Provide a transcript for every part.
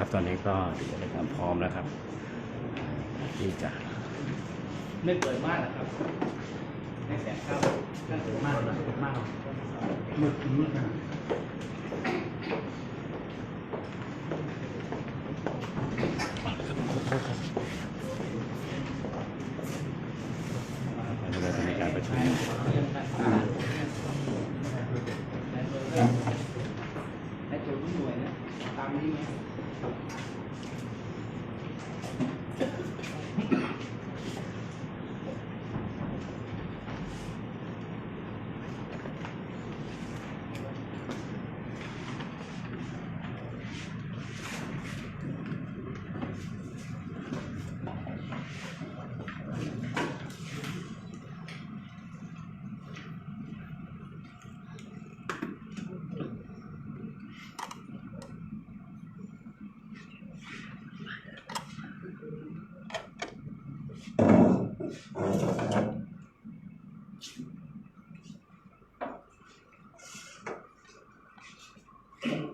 นะครับ ตอนนี้ก็ถือว่าเป็นความพร้อมแล้วครับ ที่จะไม่เปิดมากนะครับให้แสงเข้าถ้าเปิดมากนะเปิดมากมืดมืดนะ เราจะมีการประชุม ในตัวผู้หน่วยนะตามนี้ไหม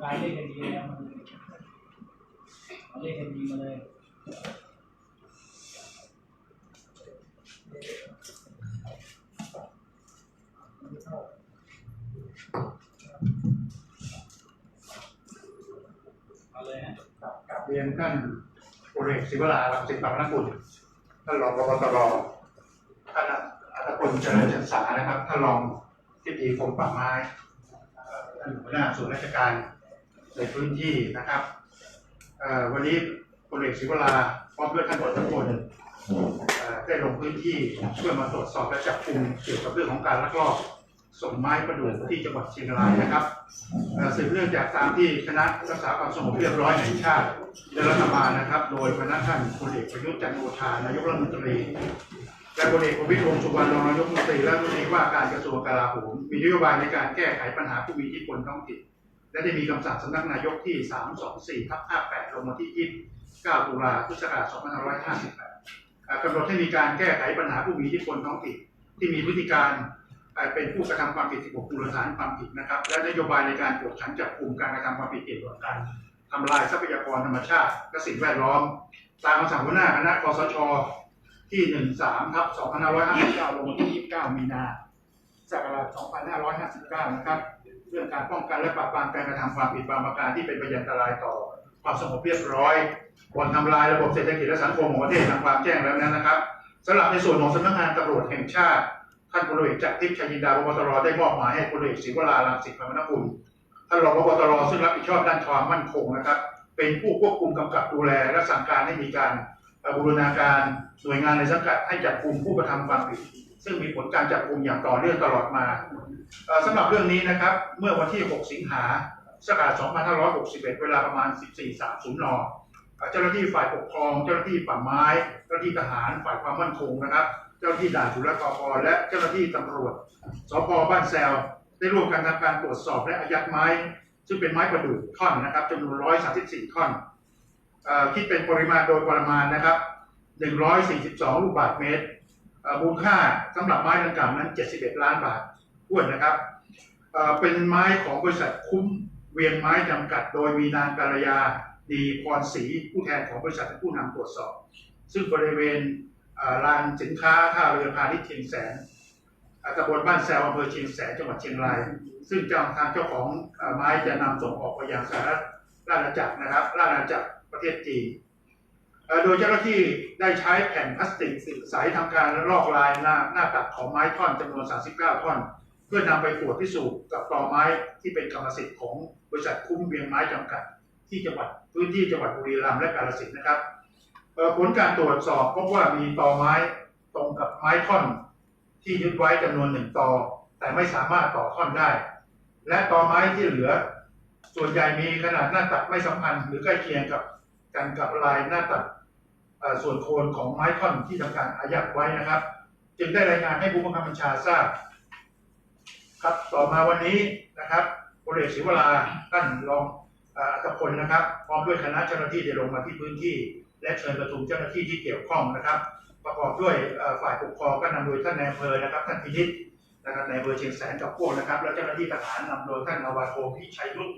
การเล่นกันดีแล้วมันเอาเล่นกันดีมาเลย เอาเลยฮะ กับกับเรียนท่านพลเอกศิวรารังสิพรรณกุลท่านรองพบตรท่านอัตพลเจริญชันษานะครับท่านรองที่ดีกรมป่าไม้อ่อท่านหัวหน้าส่วนราชการในพื้นที่นะครับวันนี้พลเอกศิวราพร้อมด้วยท่านอัตพลเอ่อได้ลงพื้นที่เพื่อมาตรวจสอบและจับกลุ่มเกี่ยวกับเรื่องของการลักลอบส่งไม้ประดู่ที่จังหวัดเชียงรายนะครับ สืบเนื่องจากตามที่คณะรักษาความสงบเรียบร้อยแห่งชาติและรัฐบาลนะครับ โดยคณะท่านพลเอกประยุทธ์จันทร์โอชานายกรัฐมนตรี และพลเอกประวิตรวงสุวรรณรองนายกรัฐมนตรีและรัฐมนตรีว่าการกระทรวงกลาโหมมีนโยบายในการแก้ไขปัญหาผู้มีอิทธิพลท้องถิ่นและได้มีคำสั่งสำนักนายกที่ 324ทับ58ลงมาที่ 29 ตุลาพุทธศักราช2558กำหนดให้มีการแก้ไขปัญหาผู้มีอิทธิพลท้องถิ่นที่มีพฤติการ เอ่อเป็นผู้กระทำความผิด 16มูลฐานความผิดนะครับ และนโยบายในการกวดขันจับกลุ่มการกระทำความผิดเกี่ยวกับการทำลายทรัพยากรธรรมชาติและสิ่งแวดล้อม ตามคำสั่งหัวหน้าคณะคอสช ที่ 13ทับ2559 ลงวันที่ 29 มีนาศักราช2559 นะครับ เรื่องการป้องกันและปราบปรามการกระทำความผิดบางประการที่เป็นพยันตรายต่อความสงบเรียบร้อยควรทำลายระบบเศรษฐกิจและสังคมของประเทศทางความแจ้งแล้วนะครับสำหรับในส่วนของสำนักงานตำรวจแห่งชาติ ท่านพลเอกจากรทิพย์ชัยจินดาพบตรได้มอบหมายให้พลเอกศิวรารังสิพรรณกุลท่านรองพบตรซึ่งรับผิดชอบด้านความมั่นคงนะครับ เป็นผู้ควบคุมกำกับดูแลและสั่งการให้มีการบูรณาการหน่วยงานในสังกัดให้จับกลุ่มผู้กระทำความผิด ซึ่งมีผลการจับกลุ่มอย่างต่อเนื่องตลอดมาสำหรับเรื่องนี้นะครับ เมื่อวันที่ 6 สิงหาศักราช2561 เวลาประมาณ 14.30 น เจ้าหน้าที่ฝ่ายปกครอง เจ้าหน้าที่ป่าไม้ เจ้าหน้าที่ทหาร ฝ่ายความมั่นคงนะครับ เจ้าที่ด่านสุรกากรและเจ้าหน้าที่ตำรวจสพบ้านแซวได้ร่วมกันทำการตรวจสอบและอายัดไม้ ซึ่งเป็นไม้ประดู่ท่อนนะครับจำนวน 134 ท่อนอคิดเป็นปริมาณโดยประมาณนะครับ 142 ลูกบาศก์เมตรมูลค่าสำหรับไม้ดังกล่าวนั้น 71 ล้านบาทท้วนนะครับเป็นไม้ของบริษัทคุ้มเวียงไม้จำกัด โดยมีนางกาลยาดีพรศรีผู้แทนของบริษัทเป็นผู้นำตรวจสอบ ซึ่งบริเวณ ลานสินค้าท่าเรือพาณิชย์เชียงแสนตำบลบ้านแซวอำเภอเชียงแสนจังหวัดเชียงราย ซึ่งเจ้าทางเจ้าของไม้จะนำส่งออกไปยังสหรัฐราชอาณาจักรนะครับ ราชอาณาจักรประเทศจีนโดยเจ้าหน้าที่ได้ใช้แผ่นพลาสติกใสทำการลอกลายหน้าหน้าตัดของไม้ท่อนจำนวน 39 ท่อน เพื่อนำไปตรวจพิสูจน์กับตอไม้ที่เป็นกรรมสิทธิ์ของบริษัทคุ้มเวียงไม้จำกัด ที่จังหวัดพื้นที่จังหวัดบุรีรัมย์และกาฬสินธุ์นะครับ ผลการตรวจสอบพบว่ามีตอไม้ตรงกับไม้ท่อน ที่ยึดไว้จำนวนหนึ่งตอ แต่ไม่สามารถต่อท่อนได้ และตอไม้ที่เหลือ ส่วนใหญ่มีขนาดหน้าตัดไม่สัมพันธ์หรือใกล้เคียงกับกันกับลายหน้าตัดส่วนโคนของไม้ท่อนที่ทำการอายัดไว้นะครับ จึงได้รายงานให้ผู้บังคับบัญชาทราบ ครับต่อมาวันนี้นะครับพลเอกศิวราท่านรองอ่ออัตพลนะครับพร้อมด้วยคณะเจ้าหน้าที่ได้ลงมาที่พื้นที่ และเชิญประชุมเจ้าหน้าที่ที่เกี่ยวข้องนะครับ ประกอบด้วยฝ่ายปกครองก็นำโดยท่านนายอำเภอนะครับท่านพินิจนะครับนายอำเภอเชียงแสนกับพวกนะครับ แล้วเจ้าหน้าที่ทหารนำโดยท่านนาวาโทพิชัยรุต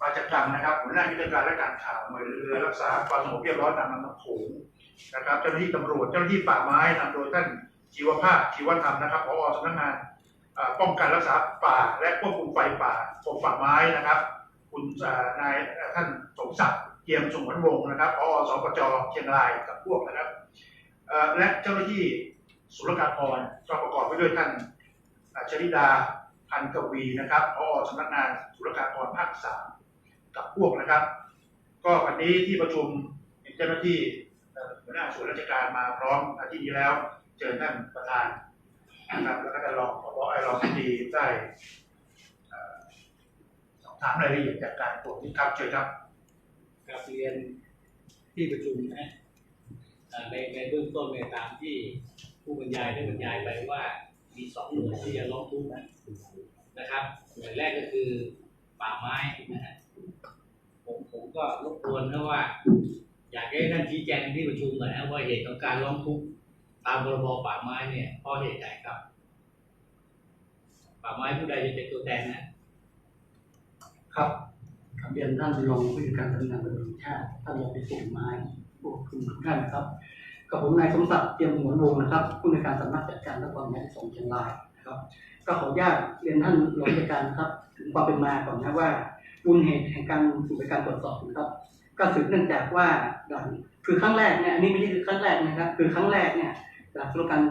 มาจากตังนะครับหัวหน้ายุทธการและการข่าวหน่วยเรือรักษาความสงบเรียบร้อยตามลำน้ำโขงนะครับเจ้าหน้าที่ตำรวจเจ้าหน้าที่ป่าไม้นำโดยท่านชีวภาพชีวธรรมนะครับผอสำนักงานป้องกันรักษาป่าและควบคุมไฟป่ากรมป่าไม้นะครับ คุณนายท่านสมศักดิ์ เกียมสงวนวงศ์นะครับผอสปจเชียงรายกับพวกนะครับและเจ้าหน้าที่ศุลกากรก็ประกอบไปด้วยท่านอ่าชริดาพันกวีนะครับผอสำนักงานศุลกากรภาคสามกับพวกนะครับ ก็วันนี้ที่ประชุมเจ้าหน้าที่หัวหน้าส่วนราชการมาพร้อมอาที่นี้แล้วเจอท่านประธานนะครับแล้วก็ท่านรองผบไอรองที่ดีได้สอบถามรายละเอียดจากการตรวจที่ครับเชิญครับ กับเรียนที่ประชุมนะในในเบื้องต้นในยตามที่ผู้บรรยายได้บรรยายไปว่ามีสองหน่วยที่จะร้องทุกข์นะนะครับหน่วยแรกก็คือป่าไม้นะฮะผมผมก็รบกวนนะว่า อยากให้ท่านชี้แจงที่ประชุมหน่อยนะว่าเหตุของการร้องทุกข์ตามพรบป่าไม้เนี่ยเพราะเหตุใดครับ ป่าไม้ผู้ใดจะเป็นตัวแทนนะครับ เรียนท่านรองผู้จัดการสำนักงานตำรวจแห่งชาติท่านรองไปส่งไม้พวกคุณทุกท่านนะครับกับผมนายสมศักดิ์เตรียมหวนวงนะครับ ผู้ในการสำนักจัดการและความมั่นคงเชียงรายนะครับก็ขออนุญาตเรียนท่านรองผู้จัดการนะครับถึงความเป็นมาก่อนนะว่ามูลเหตุแห่งการสู่การตรวจสอบนะครับ ก็สืบเนื่องจากว่าด่านคือครั้งแรกเนี่ยอันนี้ไม่ใช่คือครั้งแรกนะครับ คือครั้งแรกเนี่ยด่านสุลการ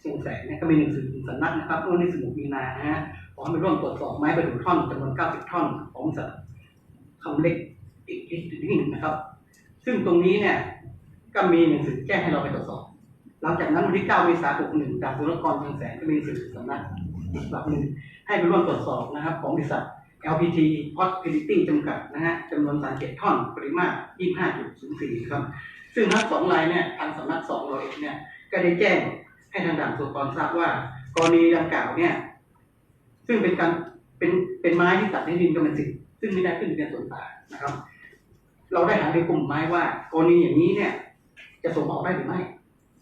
เชียงแสนเนี่ยก็มีหนังสือสำนักนะครับเมื่อวันที่16มีนานะฮะขอให้ไปร่วมตรวจสอบไม้ประดู่ท่อนจำนวน 90 ท่อนของบริษัท คำเล็กอีกที่หนึ่งนะครับ ซึ่งตรงนี้เนี่ยก็มีหนังสือแจ้งให้เราไปตรวจสอบ หลังจากนั้นวันที่ 9 เมษายน 61 จากธุรกรทางแสงก็มีหนังสือสำนักอีกฉบับหนึ่งให้ไปร่วมตรวจสอบนะครับ ของบริษัท LPT Possibility จำกัดนะฮะจำนวน37ท่อนปริมาตร 25.04 ครับ ซึ่งทั้งสองรายเนี่ยทางสำนักสองเราเองเนี่ยก็ได้แจ้งให้ทางด่านสุรกรทราบว่ากรณีดังกล่าวเนี่ยซึ่งเป็นการเป็นเป็นไม้ที่ตัดในดินกรรมสิทธิ์ ซึ่งไม่ได้ขึ้นทะเบียนส่วนต่างนะครับ เราได้หาในกลุ่มไม้ว่ากรณีอย่างนี้เนี่ย จะส่งออกได้หรือไม่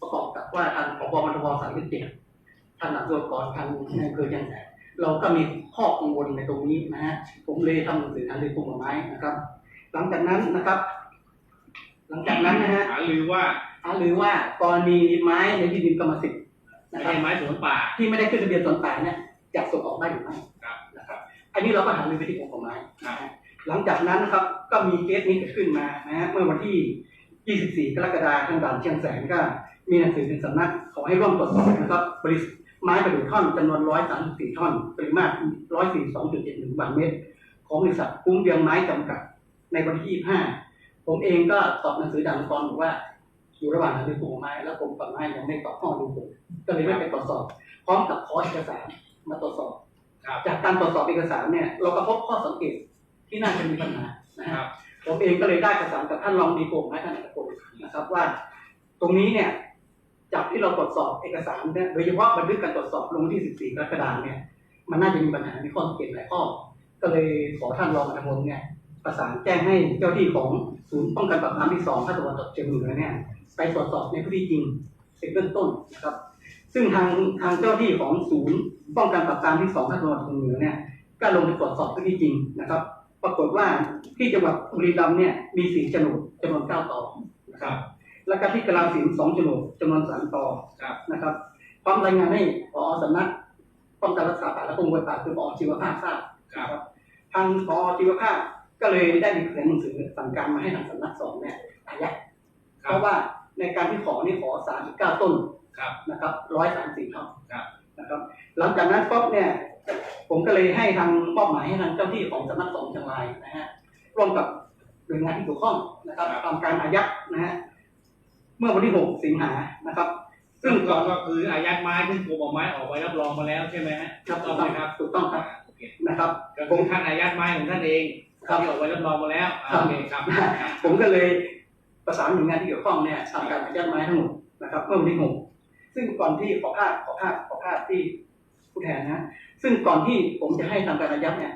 ประกอบกับว่าทางผบมทบสามสิบเจ็ดท่านอัศวกรทางในอำเภอยังแสนเราก็มีข้อกังวลในตรงนี้นะฮะผมเลยทำหนังสือหาในกลุ่มไม้นะครับ หลังจากนั้นนะครับ หลังจากนั้นนะฮะหารือว่าหาหรือว่ากรณีไม้ในที่ดินกรรมสิทธิ์ไม่นะครับใช่ไม้สวนป่าที่ไม่ได้ขึ้นทะเบียนส่วนต่างเนี่ยจะส่งออกได้หรือไม่ครับนะครับ อันนี้เราก็หารือไปที่กรมป่าไม้ครับนะฮะหลังจากนั้นนะครับก็มีเคสนี้เกิดขึ้นมานะฮะเมื่อวันที่ 24 กรกฎาคมทางด่านเชียงแสนก็มีหนังสือถึงสำนักขอให้ร่วมตรวจสอบนะครับบริษัทไม้ประดูท่อนจำนวน 134 ท่อน ปริมาตร 142.71บาทเมตร ของบริษัทคุ้มเบียงไม้จำกัดในวันที่ 25 ผมเองก็ตอบหนังสือด่านกรบอกว่าอยู่ระหว่างหารือกลุ่มไม้แล้วกรมป่าไม้ยังไม่ตอบข้อดูผมก็เลยไม่ไปตรวจสอบ พร้อมกับขอเอกสารมาตรวจสอบ จากการตรวจสอบเอกสารเนี่ยเราก็พบข้อสังเกตที่น่าจะมีปัญหานะคครัรับบผมเองก็เลยได้ประสานกับท่านรองดีโกงและท่านอัตพลนะครับว่า ตรงนี้เนี่ยจากที่เราตรวจสอบเอกสารเนี่ยโดยเฉพาะบันทึกการตรวจสอบลงวันที่ 14 กรกฎาคมเนี่ยมันน่าจะมีปัญหาในข้อสังเกตหลายข้อ ก็เลยขอท่านรองอัตพลเนี่ยประสานแจ้งให้เจ้าที่ของศูนย์ป้องกันปราบปรามที่สองภาคตะวันตกเฉียงเหนือเนี่ยไปตรวจสอบในพื้นที่จริงเป็นเบื้องต้นนะครับ ซึ่งทางทางเจ้าที่ของศูนย์ป้องกันปราบปรามที่สองภาคตะวันตกเฉียงเหนือเนี่ยก็ลงไปตรวจสอบพื้นที่จริงนะครับ ปรากฏว่าที่จังหวัดบุรีรัมย์เนี่ยมีสี่โฉนดจำนวนเก้าต่อนะครับ แล้วก็ที่กราสินสองโฉนดจำนวนสามต่อครับนะครับพร้อมรายงานให้ผอสำนักป้องกันรักษาป่าและป้องกันป่าคือผอชีวภาพทราบครับทางพอชีวภาพก็เลยได้มีเขียนหนังสือสั่งการมาให้ทางสำนักสองเนี่ยอายัดเพราะว่า ในการที่ขอนี่ขอ39ต้นครับนะครับ134ท่อนครับนะครับ หลังจากนั้นป๊อบเนี่ยผมก็เลยให้ทางมอบหมายให้ทางเจ้าที่ของสำนักสงฆ์เชียงรายนะฮะร่วมกับหน่วยงานที่เกี่ยวข้องนะครับทำการอายัดนะฮะเมื่อวันที่6สิงหานะครับ ซึ่ซึ่งงก็ก่อนก็คืออายัดไม้ที่กรมป่าไม้ออกใบรับรองมาแล้วใช่ไหมฮะครับถูถูกกต้ต้อองงไหมคครัรับบถูกต้องครับโอเคนะครับก็คือท่านอายัดไม้ของท่านเองครับที่ออกใบรับรองมาแล้วครับโอเคครับครับ ผมก็เลย ประสานหน่วยงานที่เกี่ยวข้องเนี่ยทำการอายัดไม้ทั้งหมดนะครับเมื่อวันที่หกซึ่งก่อนที่ขอภาพขอภาพขอภาพที่ผู้แทนนะ ซึ่งก่อนที่ผมจะให้ทำการอายัดเนี่ย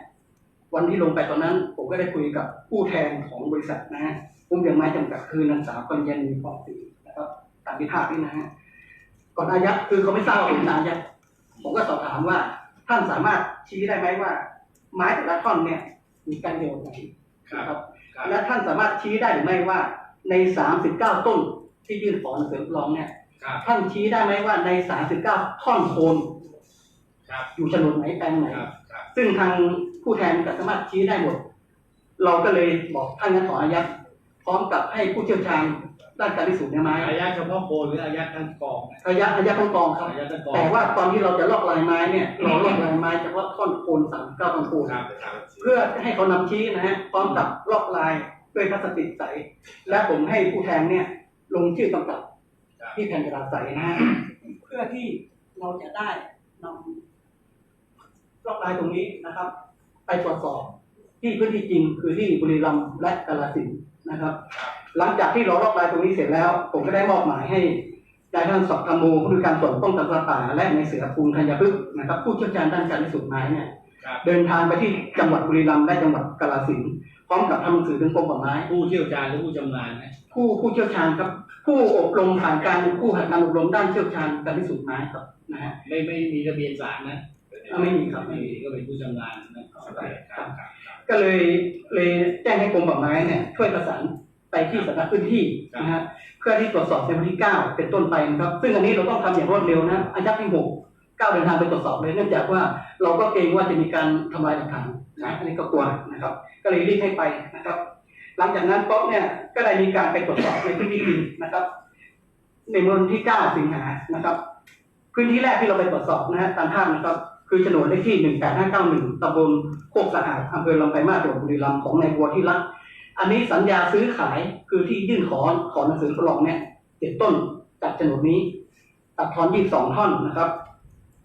วันที่ลงไปตอนนั้น ผมก็ได้คุยกับผู้แทนของบริษัทนะฮะผมยังไม้จำกัดคือนางสาวกัญญาณีปองศรีนะครับตามที่ภาพนี่นะฮะก่อนอายัดคือเขาไม่ทราบว่าผมจะอายัดผมก็สอบถามว่าท่านสามารถชี้ได้ไหมว่า ไม้แต่ละท่อนเนี่ยมีการโยนไหนนะครับครับ และท่านสามารถชี้ได้หรือไม่ว่า ใน39ต้นที่ยื่นขอหนังสือรับรองเนี่ยครับ ท่านชี้ได้ไหมว่าใน39ท่อนโคนครับ อยู่โฉนดไหนแปลงไหน ครับ ครับ ซึ่งทางผู้แทนก็สามารถชี้ได้หมด เราก็เลยบอกท่านงั้นขออายัดพร้อมกับให้ผู้เชี่ยวชาญด้านการพิสูจน์เนื้อไม้อายัดเฉพาะโคนหรืออายัดทั้งกองนะอายัดอายัดทั้งกองครับ อายัดทั้งกองแต่ว่าตอนที่เราจะลอกลายไม้เนี่ยเราลอกลายไม้เฉพาะท่อนโคนสามเก้าท่อนโคน ครับครับเพื่อให้เขานำชี้นะฮะพร้อมกับลอกลาย ด้วยพลาสติกใส และผมให้ผู้แทนเนี่ยลงชื่อกำกับที่แผ่นกระดาษใสนะฮะเพื่อที่เราจะได้นำลอกลายตรงนี้นะครับ ไปตรวจสอบที่พื้นที่จริงคือที่บุรีรัมย์และกาฬสินธุ์นะครับ หลังจากที่เราลอกลายตรงนี้เสร็จแล้ว ผมก็ได้มอบหมายให้นายท่านสอบธรรมูผู้ดูการส่วนป้องกันสัตว์ป่าและในายเสือภูมิธัญพฤกษ์นะครับ ผู้เชี่ยวชาญด้านการพิสูจน์ไม้เนี่ยครับเดินทางไปที่จังหวัดบุรีรัมย์และจังหวัดกาฬสินธุ์พ ร้อมกับทำหนังสือถึงกรมป่าไม้ ผู้เชี่ยวชาญหรือผู้ชำนาญนะผู้ผู้เชี่ยวชาญครับ ผู้อบรมผ่านการผู้ผ่านการอบรมด้านเชี่ยวชาญการพิสูจน์ไม้ครับนะฮะไม่ไม่มีทะเบียนศาลนะอ่าไม่มีครับไม่มีก็เป็นผู้ชำนาญนะครับครับครับก็เลยเลยแจ้งให้กรมป่าไม้เนี่ยช่วยประสานไปที่สำนักพื้นที่นะฮะเพื่อที่ตรวจสอบในวันที่ 9 เป็นต้นไปนะครับ ซึ่งอันนี้เราต้องทำอย่างรวดเร็วนะอายัดที่ 6 9เดินทางไปตรวจสอบเลยเนื่องจากว่าเราก็เกรงว่าจะมีการทำลายหลักฐานนะอันนี้ก็กลัวนะครับ ก็เลยรีบให้ไปนะครับ หลังจากนั้นป๊อกเนี่ยก็ได้มีการไปตรวจสอบในพื้นที่จริงนะครับ ในวันที่ 9 สิงหานะครับ พื้นที่แรกที่เราไปตรวจสอบนะฮะตามภาพนะครับ คือโฉนดเลขที่ 18591ตำบลโคกสะอาดอำเภอลำไปลายมาจังหวัดบุรีรัมย์ของนายบัวที่รักอันนี้สัญญาซื้อขายคือที่ยื่นขอขอหนังสือทดลองเนี่ยเจ็ดต้นจากโฉนดนี้ ตัดทอนยี่สองท่อนนะครับ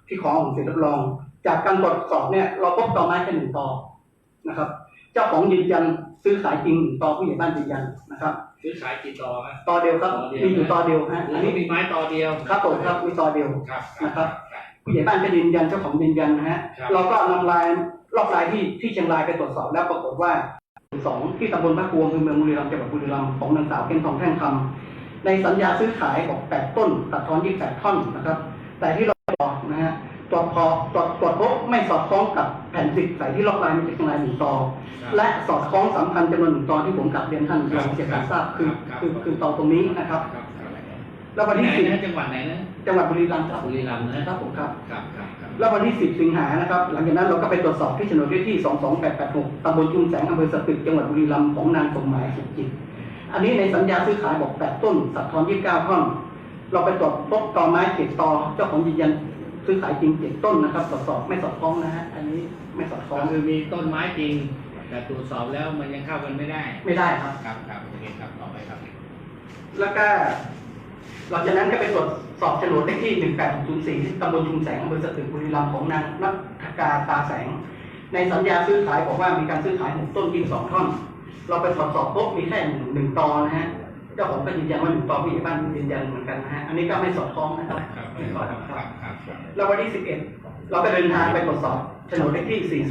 ที่ขอหนังสือทดลอง จากการตรวจสอบเนี่ย เราพบตอไม้แค่หนึ่งตอนะครับ เจ้าของยืนยันซื้อขายจริงหนึ่งตอผู้ใหญ่บ้านยืนยันนะครับ ซื้อขายกี่ต่อครับตอเดียวครับมีอยู่ตอเดียวฮะอัอันนนี้นี้มีไม้ต่อเดียวครับผมครับมีตอเดียวครับนะครับ ผู้ใหญ่บ้านก็ยืนยันเจ้าของยืนยันนะฮะครับเราก็นำลายลอกลายที่ที่เชียงรายไปตรวจสอบแล้วปรากฏว่าสองที่ตำบลพระครูอำเภอเมืองบุรีรัมย์จังหวัดบุรีรัมย์ของนางสาวเพ็ญทองแท่งคำในสัญญาซื้อขายบอกแปดต้นตัดทอนยี่แปดท่อนนะครับ แต่ที่เราบอก นะฮะตรวจพอตรวจตรวจพบไม่สอดคล้องกับแผ่นสิบใส่ที่ลอกลายมาจากเชียงรายหนึ่งตอและสอดคล้องสำคัญจำนวนหนึ่งตอนที่ผมกลับเรียนท่านรองเสียการทราบคือคือคือตอนตรงนี้นะครับครับครับ แล้ววันที่ที่ไหนสิบนะจังหวัดไหนนะจังหวัดบุรีรัมย์ครับบุรีรัมย์นะครับผมครับครับครับครับแล้ววันที่10สิงหานะครับ หลังจากนั้นเราก็ไปตรวจสอบที่โฉนดเลขที่22886ตำบลจุมแสงอำเภอสตึกจังหวัดบุรีรัมย์ของนางสมหมายสุขจิตอันนี้ในสัญญาซื้อขายบอก8ต้นสัดทอน29ท่อนเราไปตรวจพบตอไม้เจ็ดตอเจ้าของยืนยัน ซื้อขายจริงเจ็ดต้นนะครับตรวจสอบไม่สอดคล้องนะฮะอันนี้ไม่สอดคล้องก็คือมีต้นไม้จริง แต่ตรวจสอบแล้วมันยังเข้ากันไม่ได้ไม่ได้ครับ ครับครับโอเคครับต่อไปครับแล้วก็หลังจากนั้นก็ไปตรวจสอบโฉนดเลขที่ 1804ที่ตำบลชุมแสงอำเภอสตึกบุรีรัมย์ของนางนัทกาตาแสง ในสัญญาซื้อขายบอกว่ามีการซื้อขายหกต้นที่สองท่อน เราไปตรวจสอบพบมีแค่หนึ่งหนึ่งตอนะฮะเจ้าของก็ยืนยันว่าหนึ่งตอผู้ใหญ่บ้านยืนยันเหมือนกันนะฮะอันนี้ก็ไม่สอดคล้องนะครับครับไม่สอดคครัรับบครับครับ แล้ววันที่11เราก็เดินทางไปตรวจสอบโฉนดเลขที่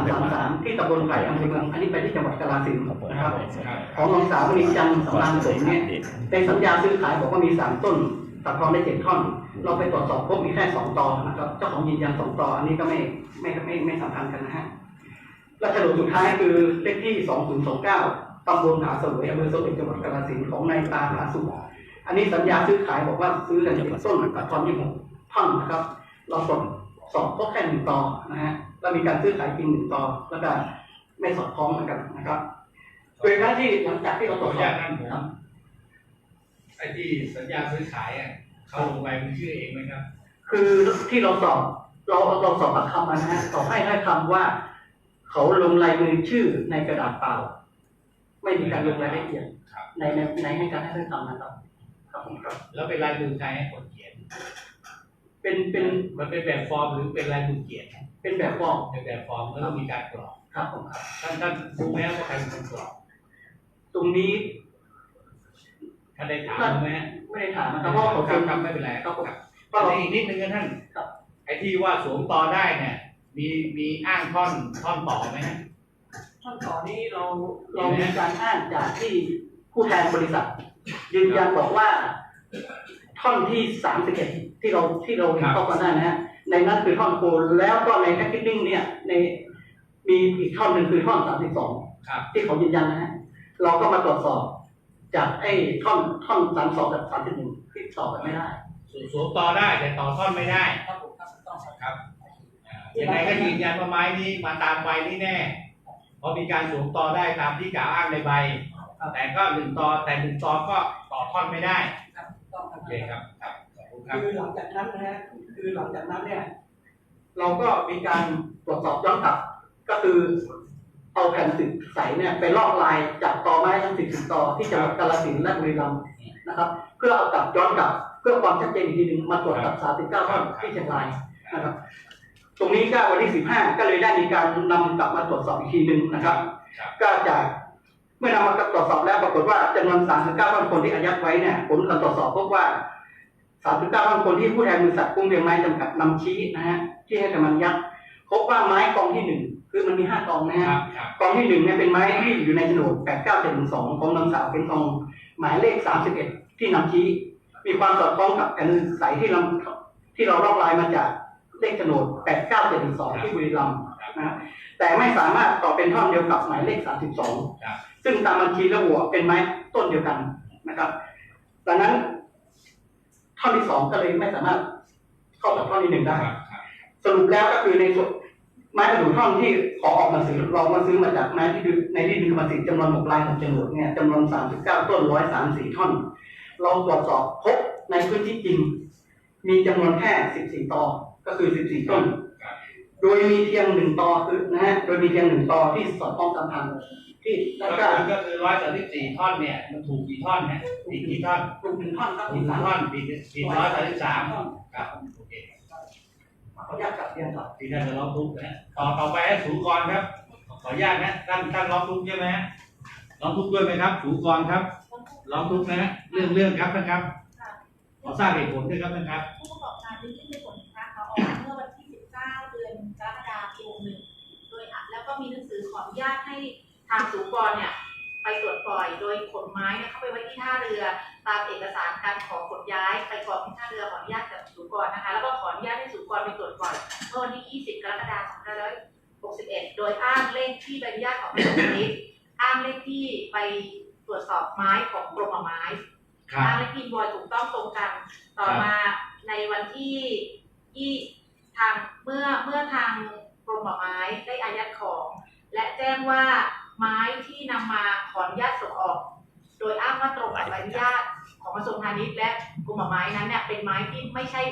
40333 ที่ตำบลไผ่อำเภอเมือง อันนี้ไปที่จังหวัดกาฬสินธุ์นะครับครับของนางสาวมณีจันทร์สำรานสมเนี่ยในสัญญาซื้อขายบอกว่ามีสามต้น ตัดทอนได้เจ็ดท่อน เราไปตรวจสอบพบมีแค่สองตอนะครับ เจ้าของยืนยันสองตอ อันนี้ก็ไม่ไม่ไม่ไม่สำคัญกันนะฮะ และโฉนดสุดท้ายคือเลขที่สองศูนย์สองเก้าตำบลผาเสวยอำเภอสมเด็จจังหวัดกาฬสินธุ์ของนายตาผาสุขอันนี้สัญญาซื้อขายบอกว่าซื้อกันเจ็ดต้นตัดทอนยี่หก ท่อนนะครับ เราตรวจสอบพบแค่หนึ่งตอนะฮะแล้วมีการซื้อขายจริงหนึ่งตอแล้วก็ไม่สอดคล้องกันนะครับโดยการที่หลังจากที่เราขตอรอวจนุสอญาบตท่านผมครับไอ้ที่สัญญาซื้อขายอะเขาลงไปมันชื่อเองไหมครับ คือที่เราสอบเราเราสอบปากคำมานะฮะสอบให้ให้คำว่า เขาลงลายมือชื่อในกระดาษเปล่า ไม่มีการลงรายละเอียดครับในในในให้การให้ถ้อยคำนะครับครับผมครับ แล้วเป็นลายมือใครให้คนเขียน เป็นเป็นมันเป็นแบบฟอร์มหรือเป็นลายมือเขียนเป็นแบบฟอร์มเป็นแบบฟอร์มแล้วก็มีการกรอกครับผมครับท่านท่านรู้ไหมว่าใครเป็นคนกรอกตรงนี้ท่านได้ถามไหมฮะไม่ได้ถามนะครับเพราะว่าเขาคเป็รับนครับไม่เป็นไรครับผมก็เลยอีกนิดนึงนะท่านครับไอ้ที่ว่าสวมต่อได้เนี่ยมีมีอ้างท่อนท่อนต่อไหมฮะท่อนต่อนี้เราเรามีการอ้างจากที่ผู้แทนบริษัทยืนยันบอกว่า ท่อนที่สามสิบเอ็ดที่เราที่เราเห็นข้อความได้นะฮะในนั้นคือท่อนโคนแล้วก็ในแพ็กเกจจิ้งเนี่ยในมีอีกท่อนหนึ่งคือท่อนสามสิบสองครับที่เขายืนยันนะฮะเราก็มาตรวจสอบ จากไอ้ท่อนท่อนสามสองกับสามสิบหนึ่งที่ต่อกันไม่ได้สวมต่อได้แต่ต่อท่อนไม่ได้ครับผมครับต้องครับครับอ่ายังไงก็ยืนยันว่าไม้นี้มาตามใบนี่แน่เพราะมีการสวมต่อได้ตามที่กล่าวอ้างในใบ แต่ก็หนึ่งต่อแต่หนึ่งต่อก็ต่อท่อนไม่ได้ครับต้องค โอรับเคครับครับขอบคุณครับคือหลังจากนั้นนะฮะคือหลังจากนั้นเนี่ย เราก็มีการตรวจสอบย้อนกลับ ก็คือเอาแผ่นสิบใสเนี่ยไปลอกลายจากตอไม้ทั้งสิบตอที่จังหวัดกาฬสินธุ์และบุรีรัมย์นะครับ เพื่อเอากลับย้อนกลับ เพื่อความชัดเจนอีกทีหนึ่งมาตรวจกับสาติเก้าท่อนที่เชียงรายนะครับตรงนี้ก็วันที่สิบห้าก็เลยได้มีการนำกลับมาตรวจสอบอีกทีหนึ่งนะครับครับก็จาก เมื่อนำมาตรวจสอบแล้วปรากฏว่าจำนวน 39ท่านคนที่อายัดไว้เนี่ยผลการตรวจสอบพบว่า 39ท่านคนที่ผู้แทนบริษัทกรุงเรียงไม้จำกัดนำชี้นะฮะที่ให้กำมันยัดพบว่าไม้กองที่หนึ่งคือมันมีห้ากองนะคฮะรับครับกองที่หนึ่งเนี่ยเป็นไม้ที่อยู่ในโฉนด89712ของนางสาวเป็นทองหมายเลข31ที่นำชี้ มีความสอดคล้องกับแผ่นใสที่เราที่เราลอกลายมาจากเลขโฉนด89712ที่บุรีรัมย์นะฮะแต่ไม่สามารถต่อเป็นท่อนเดียวกับหมายเลข32ครับ ซึ่งตามบัญชีระบุว่าเป็นไม้ต้นเดียวกันนะครับ ดังนั้นท่อนที่สองก็เลยไม่สามารถเข้ากับท่อนที่หนึ่งได้ครับครับสรุปแล้วก็คือในส่วนไม้กระดูกท่อนที่ขอออกมาซื้อเรามาซื้อมาจากไม้ที่ดินในที่ดินกรรมสิทธิ์จำนวนหกลายของจังหวัดเนี่ยจำนวนสามสิบเก้าต้นร้อยสามสี่ท่อน เราตรวจสอบพบในพื้นที่จริง มีจำนวนแค่สิบสี่ตอก็คือสิบสี่ต้นครับโดยมีเพียงหนึ่งตอคือนะฮะโดยมีเพียงหนึ่งตอที่สอดคล้องตามพัน ที่แล้วก็ก็คือก็คือร้อยสามสิบสี่ท่อนเนี่ยมันถูกกี่ท่อนฮะผิดกี่ท่อนปลูกหนึ่งท่อนครับถูอีกกกี่สามท่อนผิดผิดร้อยสามสิบสามท่อนครับโอเคขออนุญาตกลับเรียนต่อที่ท่านจะร้องทุกข์นะต่อต่อไปให้สูกรครับ ขออนุญาตนะท่านท่านร้องทุกข์ใช่ไหมฮะร้องทุกข์ด้วยไหมครับสูกรครับร้องทุกข์นะฮะเรื่องเรื่องครับนะครับขอทราบเหตุผลด้วยครับนะครับ ผู้ประกอบการที่ยื่นในผลสินค้าเขาออกเมื่อวันที่ 19 เดือนกรกฎาคม61โดยอะแล้วก็มีหนังสือขออนุญาตให้ ทางสูกรเนี่ยไปตรวจปล่อยโดยขนไม้เนี่ยเข้าไปไว้ที่ท่าเรือ ตามเอกสารการขอขนย้ายไปกองที่ท่าเรือขออนุญาตกับสูกรนะคะ แล้วก็ขออนุญาตให้สูกรไปตรวจปล่อยเมื่อวันที่ 20 กรกฎาคม 2561 โดยอ้างเลขที่ใบอนุญาตของกระทรวงพาณิชย์อ้างเลขที่ไปตรวจสอบไม้ของกรมป่าไม้ครับทางและทีมบอยถูกต้องตรงกัน ต่อมาในวันที่ที่ทางเมื่อเมื่อทางกรมป่าไม้ได้อายัดของ และแจ้งว่า ไม้ที่นำมาขออนุญาตส่งออก โดยอ้างว่าตรงกับใบอนุญาตของกระทรวงพาณิชย์และกรมป่าไม้นั้นเนี่ยเป็นไม้ที่ไม่ใช่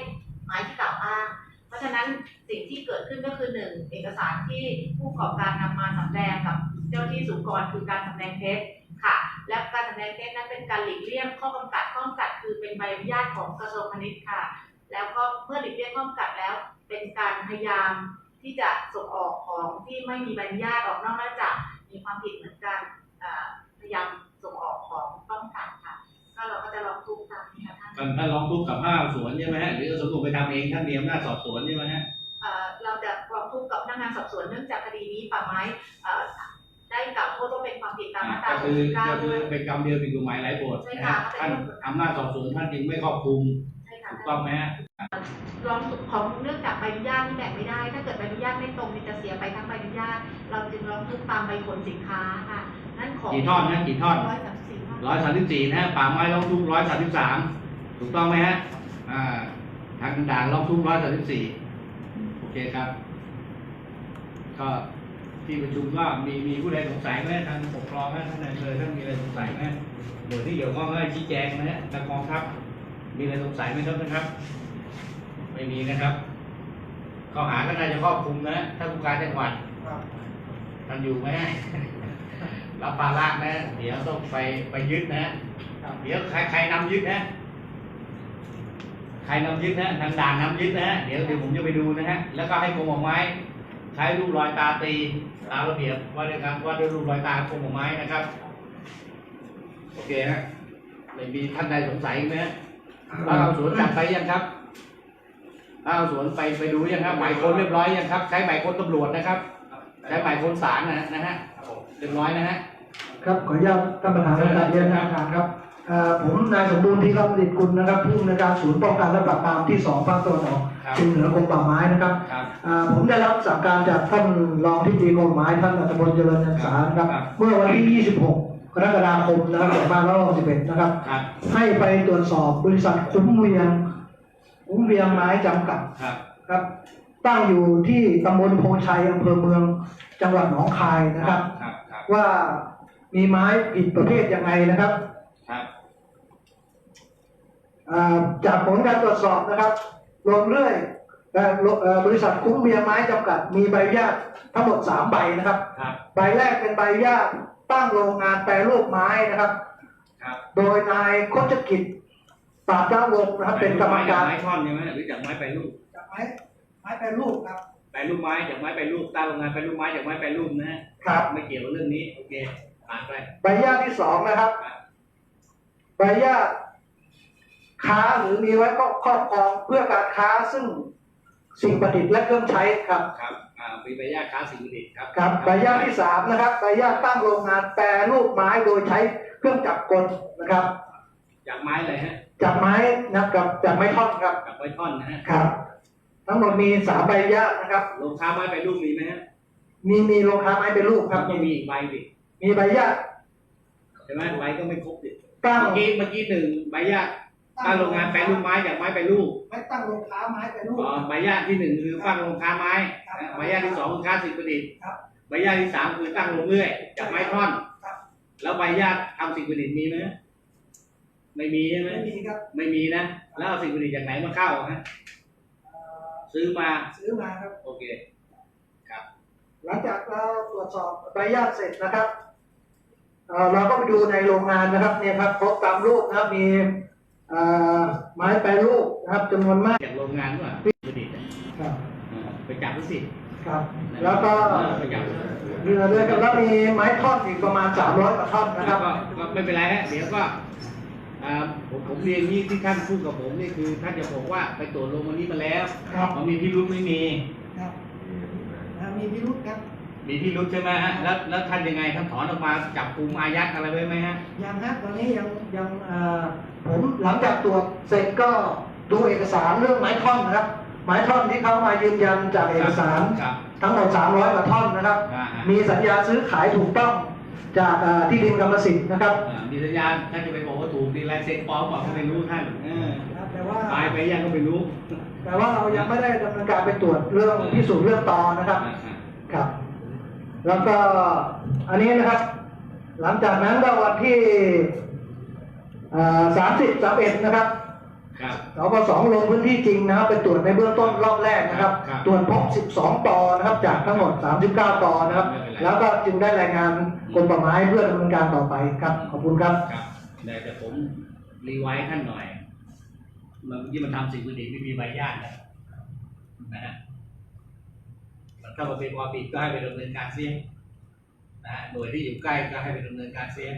ไม้ที่กล่าวอ้าง เพราะฉะนั้นสิ่งที่เกิดขึ้นก็คือหนึ่งเอกสารที่ผู้ประกอบการนำมาสำแดงกับเจ้าที่สุกรคือการสำแดงเท็จค่ะ และการสำแดงเท็จนั้นเป็นการหลีกเลี่ยงข้อกำกับข้อกำกับคือเป็นใบอนุญาตของกระทรวงพาณิชย์ค่ะ แล้วก็เมื่อหลีกเลี่ยงข้อกำกับแล้วเป็นการพยายามที่จะส่งออกของที่ไม่มีใบอนุญาตออกนอกราชอาณาจัก มีความผิดเหมือนกันอ่าพยายามส่งออกของต้องกันค่ะ ก็เราก็จะร้องทุกข์ตามนี้ค่ะท่านท่านท่านร้องทุกข์กับห้าสวนใช่ไหมฮะหรือเอาสมมติไปทำเองท่านมีอำนาจสอบสวนใช่ไหมฮะเอ่อเราจะร้องทุกข์กับพนักงานสอบสวนเนื่องจากคดีนี้ป่าไม้เอ่อได้กล่าวโทษว่าเป็นความผิดตามมาตราก็คือก็69คืด้อวยเป็นกรรมเดียวผิดกฎหมายหลายบทใช่นะค่ะฮะท่านอำนาจสอบสวนท่านจึงไม่ครอบคลุมใช่ค่ะ ถูกต้องไหมฮะร้องของเนื่องจากใบอนุญาตที่แบ่งไม่ได้ ถ้าเกิดใบอนุญาตไม่ตรงนี่จะเสียไปทั้งใบอนุญาต เราจึงร้องทุกข์ตามใบขนสินค้าค่ะนั่นของกี่ท่อนนะกี่ท่อนร้อยสามสิบสี่ท่อนร้อยสามสิบสี่นะฮะป่าไม้ร้องทุกข์ร้อยสามสิบสามถูกต้องไหมฮะอ่าทางด่านร้องทุกข์ร้อยสามสิบสี่โอเคครับ ก็ที่ประชุมก็มีมีผู้ใดสงสัยไหมทางปกครองไหมท่านนายอำเภอท่านมีอะไรสงสัยไหมหน่วยที่เกี่ยวข้องก็ให้ชี้แจงนะฮะทางกองทัพ มีอะไรสงสัยไหมครับนะครับ ไม่มีนะครับ ข้อหาก็น่าจะครอบคลุมนะถ้าผู้การจังหวัดท่านอยู่ไหมรับภาระนะ เดี๋ยวต้องไปไปยึดนะ เดี๋ยวใครใครนำยึดนะ ใครนำยึดนะทางด่านนำยึดนะฮะเดี๋ยวเดี๋ยวผมจะไปดูนะฮะ แล้วก็ให้กรมป่าไม้ ใช้รูปรอยตาตีตามระเบียบว่าด้วยกันว่าด้วยรูปรอยตากรมป่าไม้นะครับ โอเคฮะไม่มีท่านใดสงสัยไหมฮะ ป้าเอาสวนจัดไปยังครับป้าเอาสวนไปไปดูยังครับหมายค้นเรียบร้อยยังครับ ใช้หมายค้นตำรวจนะครับ ใช้หมายค้นศาลนะฮะนะฮะเรียบร้อยนะฮะครับขออนุญาตท่านประธานและการเรียนทางครับเอ่อผมนายสมบูรณ์ที่รับดิตกุลนะครับผู้อำนวยการศูนย์ป้องกันและปราบปรามที่สองภาคตะวันออกครับครับซึ่งเหนือกรมป่าไม้นะครับครับอ่าผมได้รับสั่งการจากท่านรองที่ดีกรมป่าไม้ท่านอัตพลเจริญชันสานะครับครับ เมื่อวันที่ 26 กรกฎาคมนะครับ2561นะครับ ครับ ให้ไปตรวจสอบบริษัทคุ้มเวียงคุ้มเวียงไม้จำกัดครับ ครับ ตั้งอยู่ที่ตำบลโพชัยอำเภอเมืองจังหวัดหนองคายนะครับ ครับ ครับ ว่ามีไม้ผิดประเภทยังไงนะครับครับอ่าจากผลการตรวจสอบนะครับรวมเรื่อยเอ่อเอ่อบริษัทคุ้มเบียร์ไม้จำกัด มีใบอนุญาตทั้งหมดสามใบนะครับ ครับ ใบแรกเป็นใบอนุญาต ตั้งโรงงานแปรรูปไม้นะครับ ครับโดยนายโคจกิจปราบด้าวงศ์นะครับเป็นกรรมการไม้ท่อนใช่ไหมหรือจากไม้แปรรูปจากไม้ไม้แปรรูปครับแปรรูปไม้จากไม้แปรรูปตั้งโรงงานแปรรูปไม้จากไม้แปรรูปนะฮะครับ ไม่เกี่ยวกับเรื่องนี้โอเคผ่านไปใบอนุญาตที่สองนะครับครับใบอนุญาตค้าหรือมีไว้ครอบครอบครองเพื่อการค้าซึ่งสิ่งประดิษฐ์และเครื่องใช้ครับครับ อ่ามีใบอนุญาตค้าสิ่งประดิษฐ์ครับครับใบอนุญาตที่สามนะครับใบอนุญาตตั้งโรงงานแปรรูปไม้โดยใช้เครื่องจักรกลนะครับจากไม้เลยฮะจากไม้นะครับจากไม้ท่อนครับจากไม้ท่อนนะฮะครับ ทั้งหมดมีสามใบอนุญาตนะครับโรงค้าไม้แปรรูปมีไหมฮะมีมีโรงค้าไม้เป็นรูปครับต้องมีอีกใบดิมีใบอนุญาตใช่ไหมใบก็ไม่ครบดิตั้งเมื่อกี้เมื่อกี้หนึ่งใบอนุญา ตตั้งโรงงานแปรรูปไม้จากไม้แปรรูปไม่ตั้งโรงค้าไม้เป็นรูปอ๋อใบอนุญาตที่หนึ่งคือตั้งโรงค้าไม้ครับนะใบอนุญาตที่สองคือค้าสิ่งประดิษฐ์ครับใบอนุญาตที่สามคือตั้งโรงเรื่อยจากไม้ท่อนครับแล้วใบอนุญาตทำสิ่งประดิษฐ์มีไหมไม่มีใช่ไหมไม่มีครับไม่มีนะ แล้วเอาสิ่งประดิษฐ์จากไหนมาเข้าฮะซื้อมาซื้อมาครับโอเคหลังจากเราตรวจสอบใบอนุญาตเสร็จนะครับเอ่อเราก็ไปดูในโรงงานนะครับเนี่ยครับครบตามรูปนะครับมีเอ่อ ไม้แปรรูปนะครับจำนวนมากจากโรงงานว่าสิ่งประดิษฐ์อะครับเออไปจับดูสิครับ แล้วก็เออไปจับเรือเรือกันแล้วมีไม้ท่อนอีกประมาณ300กว่าท่อนนะคแล้รัวบก็ก็ไม่เป็นไรฮะเดี๋ยวก็อ่าผมผมเรียนนี้ที่ท่านพูดกับผมนี่คือท่านจะบอกว่าไปตรวจลงวันนี้มาแล้วครับมันมีพิรุธไม่มีครับมีพิรุธครับมีพิรุธใช่ไหมฮะแล้วแล้วท่านยังไงท่านถอนออกมาจับกลุ่มอายัดอะไรไว้ไหมฮะยังฮะตอนนี้ยังยังเอ่อ ผมหลังจากตรวจเสร็จก็ดูเอกสารเรื่องไม้ท่อนนะครับ ไม้ท่อนที่เขามายืนยันจากเอกสาร ครับ ทั้งหมด 300กว่าท่อนนะครับ อ่าฮะ มีสัญญาซื้อขายถูกต้องจากเอ่อที่ดินกรรมสิทธิ์นะครับ อ่ามีสัญญาณท่านจะไปบอกว่าถูกดีลายเซ็นปลอมบอกก็ไม่รู้ท่านเออแต่ว่าตายไปยังก็ไม่รู้แต่ว่าเรายังไม่ได้ดำเนินการไปตรวจเรื่องพิสูจน์เรื่องตอนะครับ อ่าฮะครับ แล้วก็อันนี้นะครับ หลังจากนั้นก็วันที่ สามสิบสามเอ็ดนะครับครับสปสองลงพื้นที่จริงนะครับไปตรวจในเบื้องต้นรอบแรกนะครับครับตรวจพบ 12ตอนะครับ จากทั้งหมด 39ตอนะครับไม่เป็นไรแล้วก็จึงได้รายงานกรมป่าไม้เพื่อดำเนินการต่อไปครับ ขอบคุณครับครับแต่แต่ผมรีไวซ์ท่านหน่อยมันเมื่อกี้มันทำสิ่งประดิษฐ์ไม่มีใบญาตนะนะฮะมันถ้ามันเป็นความผิดก็ให้ไปดำเนินการเสียนะฮะหน่วยที่อยู่ใกล้ก็ให้ไปดำเนินการเสีย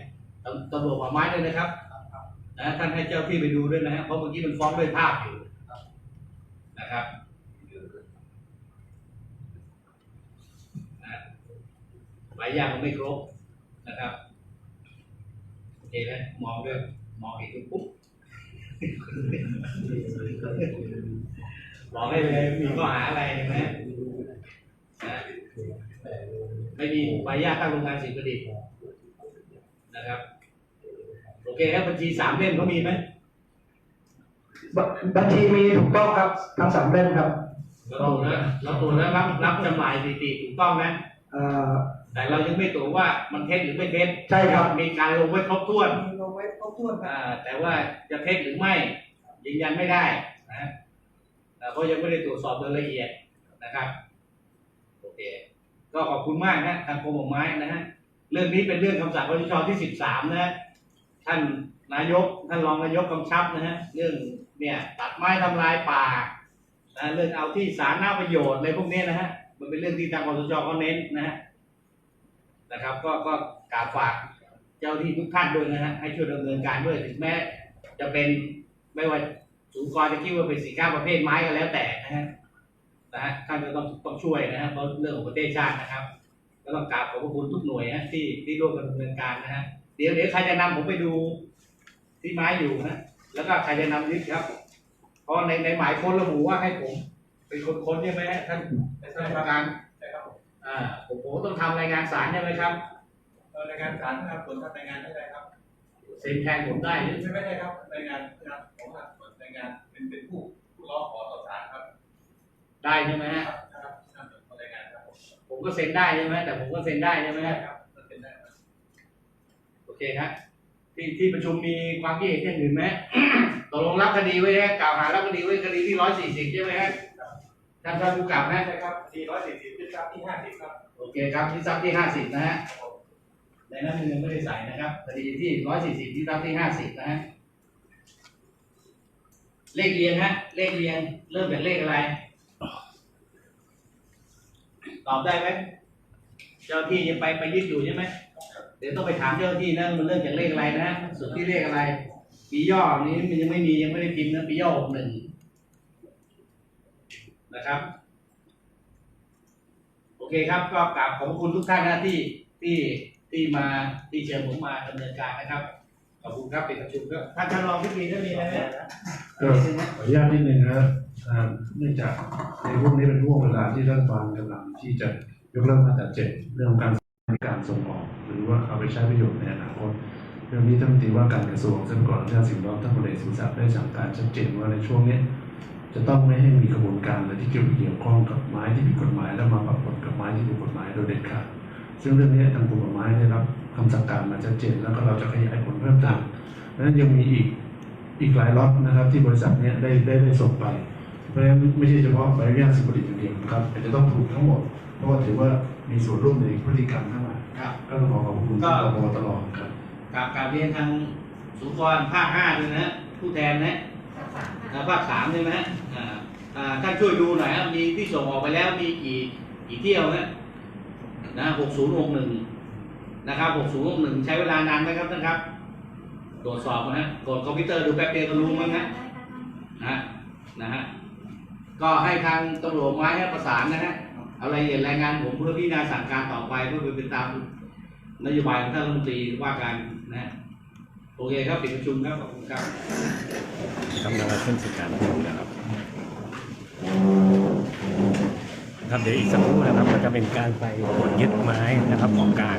ตำตำรวจป่าไม้ด้วยนะครับ นะท่านให้เจ้าที่ไปดูด้วยนะฮะเพราะเมื่อกี้มันฟ้องด้วยภาพอยู่นะครับนะใบญาตมันไม่ครบนะครับโอเคไหมมองด้วยมองเห็นปุ๊บบอกได้เลยมีข้อหาอะไรไหมไม่มีใบอนุญาตตั้งโรงงานสิ่งปร์นะครับ โอเคครับบัญชีสามเล่มเขามีไหมบบัญชีมีถูกต้องครับทั้งสามเล่มครับเราตรวจนะเราตรวจแล้วรับรับจำหน่ายสถิติถูกต้องนะเอ่อแต่เรายังไม่ตรวจว่ามันเท็จหรือไม่เท็จใช่ครับมีการลงไว้ครบถ้วนมีลงไว้ครบถ้วนครับอ่าแต่ว่าจะเท็จหรือไม่ยืนยันไม่ได้นะอ่าเพราะยังไม่ได้ตรวจสอบโดยละเอียดนะครับโอเคก็ขอบคุณมากนะทางกรมป่าไม้นะฮะเรื่องนี้เป็นเรื่องคำสั่งคชที่สิบสามนะฮะ ท่านนายกท่านรองนายกกำชับนะฮะเรื่องเนี่ยตัดไม้ทำลายป่านะเรื่องเอาที่สาธารณประโยชน์อะไรพวกนี้นะฮะมันเป็นเรื่องที่ทางคชเขาเน้นนะฮะนะครับก็ก็กราบฝากเจ้าที่ทุกท่านด้วยนะฮะให้ช่วยดำเนินการด้วยถึงแม้จะเป็นไม่ว่าสูงกรจะคิดว่าเป็นสินค้าประเภทไม้ก็แล้วแต่นะฮะนะฮะท่านก็ต้องต้องช่วยนะฮะเพราะเรื่องของประเทศชาตินะครับ ก็ต้องกราบขอบพระคุณทุกหน่วยฮะที่ที่ร่วมกันดำเนินการนะฮะ เดี๋ยวเดี๋ยวใครจะนำผมไปดูที่ไม้อยู่นะ แล้วก็ใครจะนำยึดครับ เพราะในในหมายค้นระบุว่าให้ผม เป็นคนค้นใช่ไหมฮะท่านท่านประการใช่ครับผมอ่าผมผมต้องทำรายงานสารใช่ไหมครับเอ่อรายงานสารนะครับผลทำรายงานไม่ได้ครับเซ็นแทนผมได้หรือไม่ไม่ได้ครับรายงานนะครับผมทำผลรายงานเป็นเป็นผู้ผู้ร้องขอต่อศาลครับ ได้ใช่ไหมฮะนะครับทำผลรายงานครับผมผมก็เซ็นได้ใช่ไหมแต่ผมก็เซ็นได้ใช่ไหมได้ฮะครับมันเป็นได้ครับโอเคครับที่ที่ประชุมมีความคิดเห็นอย่างอื่นไหมตกลงรับคดีไว้ฮะกล่าวหารับคดีไว้คดีที่ร้อยสี่สิบใช่ไหมฮะท่านท่านผู้กำกับนะใช่ครับสี่ร้อยสี่สิบขึ้นครับที่ห้าสิบครับโอเคครับที่ซับที่ห้าสิบนะฮะในนั้นมันยังไม่ได้ใส่นะครับคดีที่ร้อยสี่สิบที่ซับที่ห้าสิบนะฮะเลขเรียงฮะเลขเรียงเริ่มจากเลขอะไร ตอบได้ไหมเจ้าที่ยังไปไปยึดอยู่ใช่ไหมเดี๋ยวต้องไปถามเจ้าที่นะมันเริ่มจากเลขอะไรนะสุดที่เลขอะไร ปีย่อนี้มันยังไม่มียังไม่ได้พิมพ์นะปีย่อหกหนึ่งนะครับ โอเคครับก็กราบขอบคุณทุกท่านนะที่ที่ที่มาที่เชิญผมมาดำเนินการนะครับ ขอบคุณครับปิดประชุมครับท่านท่านรองที่มีท่านมีอะไรไหมขออนุญาตนิดนึงนะครับเนื่องจากในช่วงนี้เป็นช่วงเวลาที่รัฐบาลกำลังที่จะยกเลิกมาตราเจ็ดเรื่องการในการส่งออก รือว่าเอาไปใช้ประโยชน์ในอนาคตเรื่องนี้ท่านรัฐมนตรีว่าการกระทรวงทรัพยากรธรรมชาติสิ่งแวดล้อมท่านพลเอกสุรศักดิ์ได้สั่งการชัดเจนว่าในช่วงนี้จะต้องไม่ให้มีกระบวนการอะไรที่เกี่ยวข้องกับไม้ที่ผิดกฎหมาย แล้วมาปะปนกับไม้ที่ถูกกฎหมายโดยเด็ดขาดซึ่งเรื่องนี้ทางกรมป่าไม้ได้รับคำสั่งการมาชัดเจน แล้วก็เราจะขยายผลเพิ่มเติมเพราะฉะนั้นยังมีอีกอีกหลายล็อตนะครับ ที่บริษัทเนี้ได้ได้ได้ส่งไป เพราะฉะนั้นไม่ใช่เฉพาะใบอนุญาตสิ่งประดิษฐ์อย่างเดียวนะครับแต่จะต้องถูกทั้งหมด เพราะว่าถือว่ามีส่วนร่วมในพฤติกรรมทั้งหลาย ครับก็ต้องขอขอบคุณก็ ที่รบตลอดครับกราบกราบเรียนทางสุกรภาคห้าด้วยนะผู้แทนนะ อ่าภาคสามใช่ไหมอ่าอ่าท่านช่วยดูหน่อยครับมีที่ส่งออกไปแล้วมีกี่กี่เที่ยวนะนะหกศูนย์หกหนึ่งนะครับหกศูนย์หกหนึ่งใช้เวลานานไหมครับท่านครับ ตรวจสอบนะกดคอมพิวเตอร์ดูแป๊บเดียวก็รู้มั้งนะนะฮะนะฮะก็ให้ทางตำรวจไม้ให้ประสานนะฮะ เอารายละเอียดรายงานผมเพื่อพิจารณาสั่งการต่อไปเพื่อเป็นตามนโยบายของท่านรัฐมนตรีว่าการนะโอเคครับปิดประชุมครับขอบคุณครับกำลังจะขึ้นสู่การนะครับครับเดี๋ยวอีกสักครู่นะครับก็จะเป็นการไปตรวจยึดไม้นะครับของกลาง